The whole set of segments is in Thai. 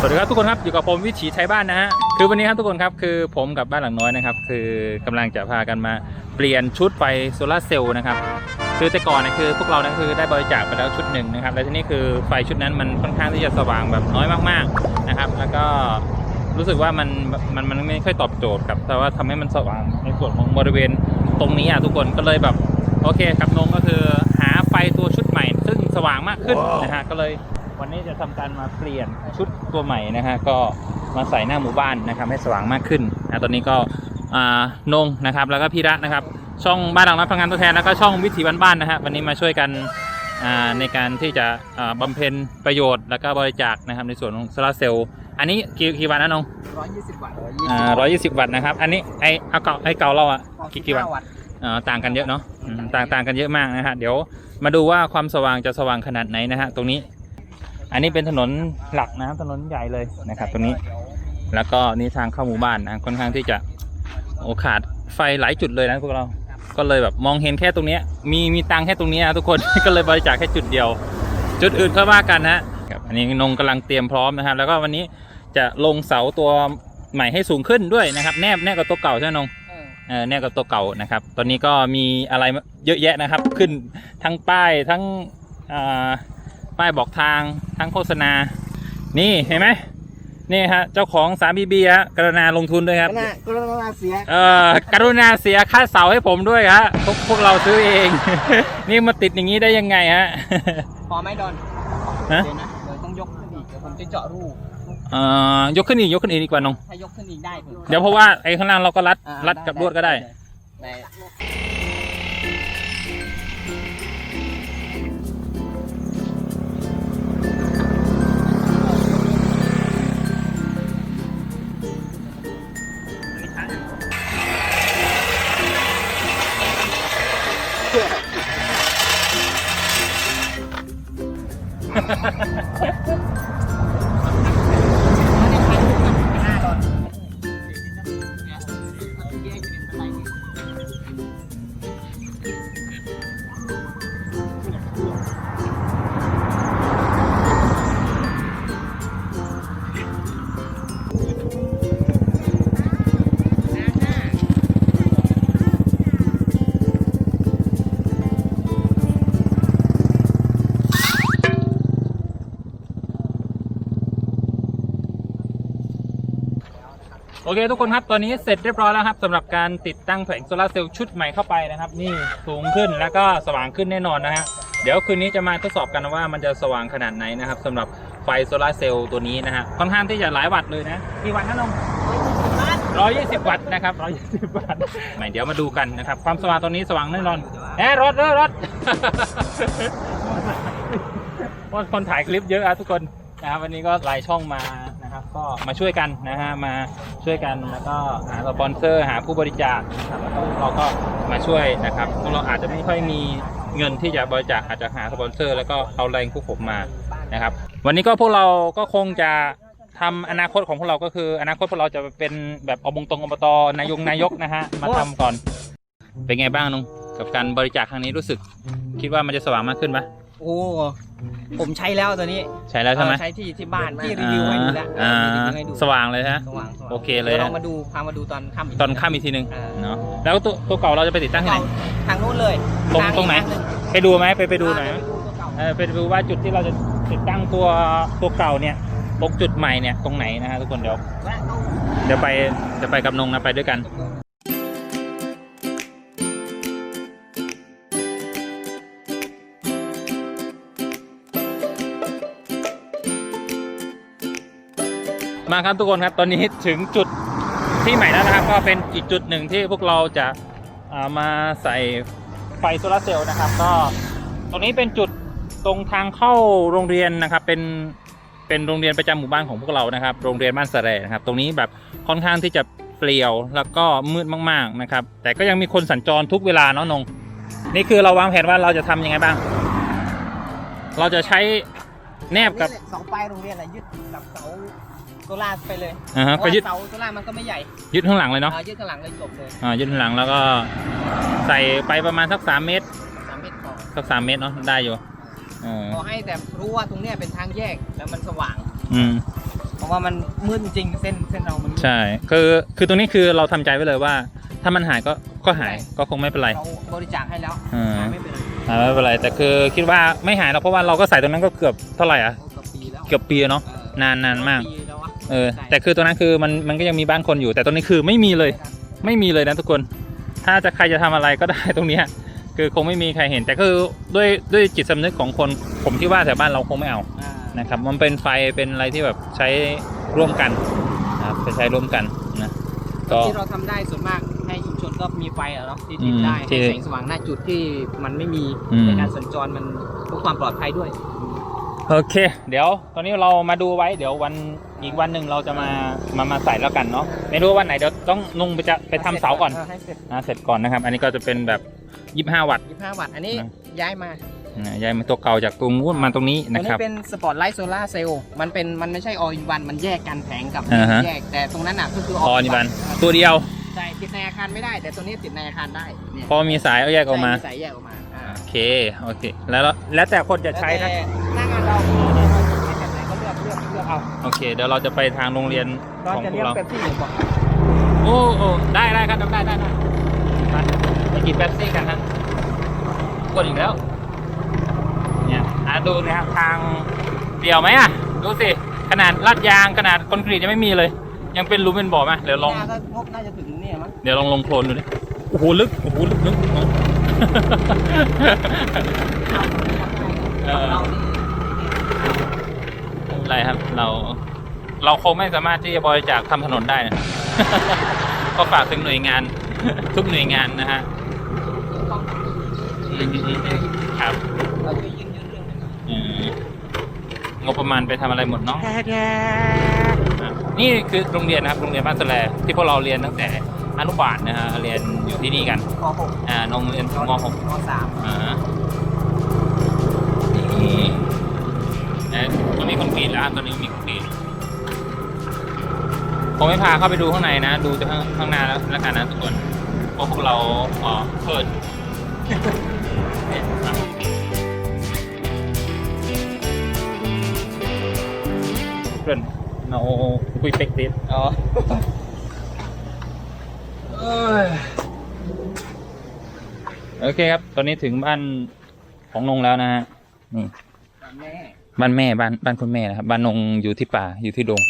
สวัสดีครับทุกคนครับอยู่กับผมวิถีไทยบ้านนะฮะคือวันนี้ครับทุกคนครับคือผมกับบ้านหลังน้อยนะครับคือกำลังจะพากันมาเปลี่ยนชุดไฟโซลาเซลล์นะครับคือแต่ก่อนเนยคือพวกเราเนี่ยคือได้บริจาคไปแล้วชุดหนึ่งนะครับแล้วทีนี้คือไฟชุดนั้นมันค่อนข้างที่จะสว่างแบบน้อยมากๆนะครับ แล้วก็รู้สึกว่ามันมันมันไม่ค่อยตอบโจทย์ครับแต่ว่าทำให้มันสว่างในส่วนของบริเวณตรงนี้อะทุกคนก็เลยแบบโอเคครับนงก็คือหาไฟตัวชุดใหม่ ซึ่งสว่างมากขึ้นนะฮะก็เลย วันนี้จะทำการมาเปลี่ยนชุดตัวใหม่นะฮะก็มาใส่หน้าหมู่บ้านนะครับให้สว่างมากขึ้นนะตอนนี้ก็อ่านงนะครับแล้วก็พี่รัตนะครับช่องบ้านหลังรับพลังงานตัวแทนแล้วก็ช่องวิถีบ้านๆนะฮะวันนี้มาช่วยกันอ่าในการที่จะอ่าบำเพ็ญประโยชน์แล้วก็บริจาคนะครับในส่วนของโซลาร์เซลล์อันนี้กี่กี่วัตต์นะนงร้อยยี่สิบวัตต์อ่าร้อยยี่สิบวัตต์นะครับอันนี้ไอเอาเก่าไอเก่าเราอะกี่กี่วัตต์วัตต์อ่าต่างกันเยอะเนาะอืมต่างต่างกันเยอะมากนะฮะเดี๋ยวมาดูว่าความสว่างจะสว่างขนาดไหนนะฮะตรงนี้ อันนี้เป็นถนนหลักนะครับถนนใหญ่เลยนะครับตรงนี้ แล้วก็นี่ทางเข้าหมู่บ้านนะค่อนข้างที่จะโอ้ขาดไฟหลายจุดเลยนะพวกเรา ก็เลยแบบมองเห็นแค่ตรงเนี้ยมีมีตังค์แค่ตรงเนี้ยนะทุกคน ก็เลยบริจาคแค่จุดเดียว จุดอื่นค่อยว่ากันนะครับอันนี้นงกำลังเตรียมพร้อมนะครับ แล้วก็วันนี้จะลงเสาตัวใหม่ให้สูงขึ้นด้วยนะครับ แนบแนบกับตัวเก่าใช่ไหมนงเออเออเนี่ยกับตัวเก่านะครับ ตอนนี้ก็มีอะไรเยอะแยะนะครับ ขึ้นทั้งป้ายทั้งอ่า ป้ายบอกทางทั้งโฆษณา นี่เห็นไหมนี่ฮะเจ้าของสามบีบีฮะกรุณาลงทุนด้วยครับกรุณากรุณาเสียเอ่อกรุณาเสียค่าเสาให้ผมด้วยฮะพวกพวกเราซื้อเอง นี่มาติดอย่างนี้ได้ยังไงฮะพอไหมดอนฮะเดี๋ยวนะเดี๋ยวต้องยกขึ้นอีกเดี๋ยวผมจะเจาะรูเอ่อยกขึ้นอีกยกขึ้นอีกดีกว่าน้องถ้ายกขึ้นอีกได้ถึงเดี๋ยวเพราะว่าไอ้ข้างล่างเราก็รัดอ่ารัดกับลวดก็ได้ ได้ Ha ha ha ha! โอเคทุกคนครับตอนนี้เสร็จเรียบร้อยแล้วครับสำหรับการติดตั้งแผงโซลาร์เซลล์ชุดใหม่เข้าไปนะครับ นี่สูงขึ้นแล้วก็สว่างขึ้นแน่นอนนะฮะเดี๋ยวคืนนี้จะมาทดสอบกันนะว่ามันจะสว่างขนาดไหนนะครับสำหรับไฟโซลาร์เซลล์ตัวนี้นะฮะค่อนข้างที่จะหลายวัตต์เลยนะกี่วัตต์นะน้องร้อยยี่สิบวัตต์นะครับร้อยยี่สิบวัตต์ไหนเดี๋ยวมาดูกันนะครับ ความสว่างตัวนี้สว่างแน่นอนแอะรถรถรถว่าคนถ่ายคลิปเยอะอะทุกคนนะครับวันนี้ก็หลายช่องมานะครับ ก็มาช่วยกันนะฮะมาช่วยกันแล้วก็หาสปอนเซอร์หาผู้บริจาคแล้วก็เราก็มาช่วยนะครับพวกเราอาจจะไม่ค่อยมีเงินที่จะบริจาคอาจจะหาสปอนเซอร์ แล้วก็เอาแรงพวกผมมานะครับ วันนี้ก็พวกเราก็คงจะทำอนาคตของพวกเราก็คือ อนาคตพวกเราจะเป็นแบบอบงตรงอบตนายงนายกนะฮะมาทำก่อน เป็นไงบ้างนุงกับการบริจาคครั้งนี้รู้สึก คิดว่ามันจะสว่างมากขึ้นปะ โอ้ผมใช้แล้วตัวนี้ใช้แล้วใช่ไหมเออใช้ที่ที่บ้านที่รีวิวให้ดูแล้วอ่ารีวิวให้ดูสว่างเลยฮะสว่างสว่างโอเคเลยดี๋วฮะเรามาดูพามาดูตอนค่ำกตอนข้ามอีกทีหนึ่งอ่าเนาะแล้วตัวตัวเก่าเราจะไปติดตั้งที่ไหนทางนู้นเลยตรงทาตรงไหนอีกทานึ่ไปดูไหมไปไปดูหน่อยไหมาตัวเก่าเออไปดูว่าจุดที่เราจะติดตั้งตัวตัวเก่าเนี่ยตรงจุดใหม่เนี่ยตรงไหนนะฮะทุกคนเดี๋ยวแวะเข้าเดี๋ยวไปเดี๋ยวไปกับนงนะไปด้วยกัน มาครับทุกคนครับตอนนี้ถึงจุดที่ใหม่แล้วนะครับ ก็เป็นอีกจุดหนึ่งที่พวกเราจะามาใส่ไฟโซลาเซลล์นะครับ ก็ตรงนี้เป็นจุดตรงทางเข้าโรงเรียนนะครับ เป็นเป็นโรงเรียนประจำหมู่บ้านของพวกเรานะครับ โรงเรียนบ้านสะแรนะครับ ตรงนี้แบบค่อนข้างที่จะเปลี่ยวแล้วก็มืดมากๆนะครับ แต่ก็ยังมีคนสัญจรทุกเวลาเนาะนงนี่คือเราวางแผนว่าเราจะทำยังไงบ้าง เราจะใช้แนบกับเสาไฟโรงเรียนอะยึดกับเสา โซล่าร์ไปเลยอ่าฮะเพก็ราะว่ายึดเสาโซล่าร์มันก็ไม่ใหญ่ยึดข้างหลังเลยเนาะอ่ายึดข้างหลังเลยจบเลยอ่ายึดข้างหลังแล้วก็ใส่ไปประมาณสักสามเมตรสามเมตรพอสักสามเมตรเนาะได้อยู่เออพอให้แต่รู้ว่าตรงเนี้ยเป็นทางแยกแล้วมันสว่าง อืม เพราะราะว่ามันมืดจริงๆเส้นเส้นเรามันใช่ คือ คือตรงนี้คือเราทำใจไว้เลยว่า ถ้ามันหายก็ ก็หายก็คงไม่เป็นไรเขาบริจาคให้แล้วอ่า หายไม่เป็นไรอ่าไม่เป็นไร แต่คือคิดว่าไม่หายหรอกเพราะว่าเราก็ใส่ตรงนั้นก็เกือบเท่าไหร่อะ โอ้เกือบปีแล้วเกือบปีเนาะเออนานนานมากปีแล้วอะ เออแต่คือตรงนั้นคือมันมันก็ยังมีบ้านคนอยู่ แต่ตรงนี้คือไม่มีเลย ไม่มีเลยนะทุกคน ถ้าจะใครจะทำอะไรก็ได้ตรงเนี้ยคือคงไม่มีใครเห็นแต่คือด้วยด้วยจิตสำนึกของคนผมที่ว่าแถวบ้านเราคงไม่เอาอ่านะครับมันเป็นไฟเป็นอะไรที่แบบใช้ร่วมกันนะครับไปใช้ร่วมกันนะก็ที่เราทำได้ส่วนมากให้ชุมชนก็มีไฟอะเนาะที่อืติดมได้ที่ให้แสงสว่างหน้าจุดที่มันไม่มีอืมในการสัญจรมันเพื่อความปลอดภัยด้วยโอเค เดี๋ยวตอนนี้เรามาดูไว้เดี๋ยววัน อีกวันหนึ่งเราจะมามามาใส่แล้วกันเนาะไม่รู้ว่าวันไหนเดี๋ยวต้องนุ่งไปจะไปทำเสาก่อนให้เสร็จนะเสร็จก่อนนะครับ อันนี้ก็จะเป็นแบบ 25 วัตต์ 25 วัตต์ อันนี้นะย้ายมานะย้ายมาตัวเก่าจากตรงนู้นมาตรงนี้ตัวนะนี้ครับ เป็นสปอตไลท์โซลาร์เซลล์มันเป็นมันไม่ใช่ออินวันมันแยกกันแผงกับอ่าฮะ แยกแต่ตรงนั้นน่ะก็คือออนิบันเออตัวเดียว ใช่ติดในอาคารไม่ได้ แต่ตัวนี้ติดในอาคารได้เนี่ยพอมีสายเอาแยกออกมา ใช่สายแยกออกมาอ่าโอเคโอเค แล้วแล้วแต่คนจะใช้นะ แล้วแต่หน้างานเรา เลือกเลือกเอาโอเค เดี๋ยวเราจะไปทางโรงเรียนเราของจะพวเรียกกเรา เป็นที่หนึ่งบอกโอ้โอ้ได้ได้ครับได้ได้ได้ไปไปกินแป๊บซี่กันฮะกดอีกแล้ว เนี่ยอะดูนะครับทางเดี่ยวไหมอะ ดูสิ ขนาดลาดยางขนาดคอนกรีตยังไม่มีเลย ยังเป็นหลุมเป็นบ่อไหมเดี๋ยวลองหน้าก็งบน่าจะถึงเนี่ยมั้งเดี๋ยวลองลงโคลนดูดิ โอ้โห ลึก โอ้โห ลึกลึก เออ เรานี่ ไม่ เป็นไรครับเรา เราคงไม่สามารถที่จะบริจาคทำถนนได้นะก็ฝากถึงหน่วยงาน ทุกหน่วยงานนะฮะต้องอืมครับเราจะยืนยืนเรื่องนี้อืมงบประมาณไปทำอะไรหมดเนาะแค่แค่อะนี่คือโรงเรียนนะครับโรงเรียนบ้านแสลที่พวกเราเรียนตั้งแต่อนุบาลนะฮะเรียนอยู่ที่นี่กันป .6 อ่าโรงเรียนม .6 ม .3 อ่า อนกรีตแล้วตอนนี้มีคอนกรีผมไม่พาเข้าไปดูข้างในนะ ดูแต่ข้างข้างหน้าแล้วแล้วกันนะทุกคนเพราะพวกเราเออเปิดเพื่อนเราคุยเป็กติดอ๋อโอเคครับ ตอนนี้ถึงบ้านของนงแล้วนะฮะ นี่ บ้านแม่บ้านบ้านคุณแม่นะครับบ้านนงอยู่ที่ป่าอยู่ที่ดง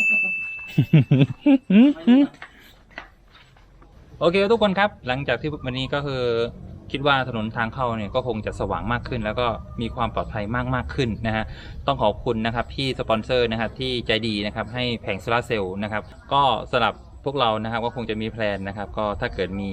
โอเคทุกคนครับ หลังจากที่วันนี้ก็คือคิดว่าถนนทางเข้าเนี่ยก็คงจะสว่างมากขึ้น แล้วก็มีความปลอดภัยมากมากขึ้นนะฮะต้องขอบคุณนะครับพี่สปอนเซอร์นะครับที่ใจดีนะครับให้แผงโซลาเซลล์นะครับ ก็สำหรับ พวกเรานะครับก็คงจะมีแพลนนะครับ ก็ถ้าเกิดมี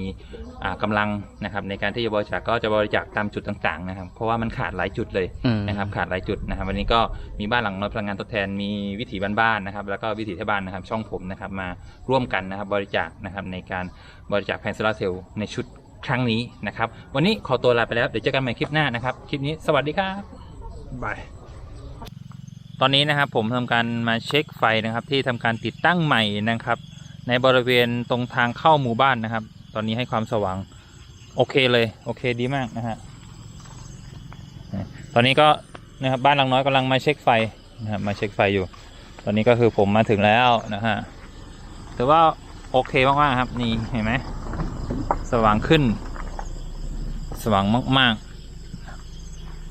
อ่ากำลังนะครับ ในการที่จะบริจาคก็จะบริจาคตามจุดต่างๆนะครับ เพราะว่ามันขาดหลายจุดเลยนะครับขาดหลายจุดนะครับ วันนี้ก็มีบ้านหลังน้อยพลังงานทดแทนมีวิถีบ้านๆนะครับ แล้วก็วิถีไทยบ้านนะครับ ช่องผมนะครับมาร่วมกันนะครับบริจาคนะครับในการบริจาคแผงโซลาร์เซลล์ในชุดครั้งนี้นะครับ วันนี้ขอตัวลาไปแล้วเดี๋ยวเจอกันใหม่คลิปหน้านะครับคลิปนี้สวัสดีครับบายตอนนี้นะครับผมทำการมาเช็คไฟนะครับที่ทำการติดตั้งใหม่นะครับ ในบริเวณตรงทางเข้าหมู่บ้านนะครับ ตอนนี้ให้ความสว่างโอเคเลยโอเคดีมากนะฮะตอนนี้ก็นะครับบ้านหลังน้อยกำลังมาเช็คไฟนะครับมาเช็คไฟอยู่ ตอนนี้ก็คือผมมาถึงแล้วนะฮะถือว่าโอเคมากๆครับนี่เห็นไหมสว่างขึ้น สว่างมาก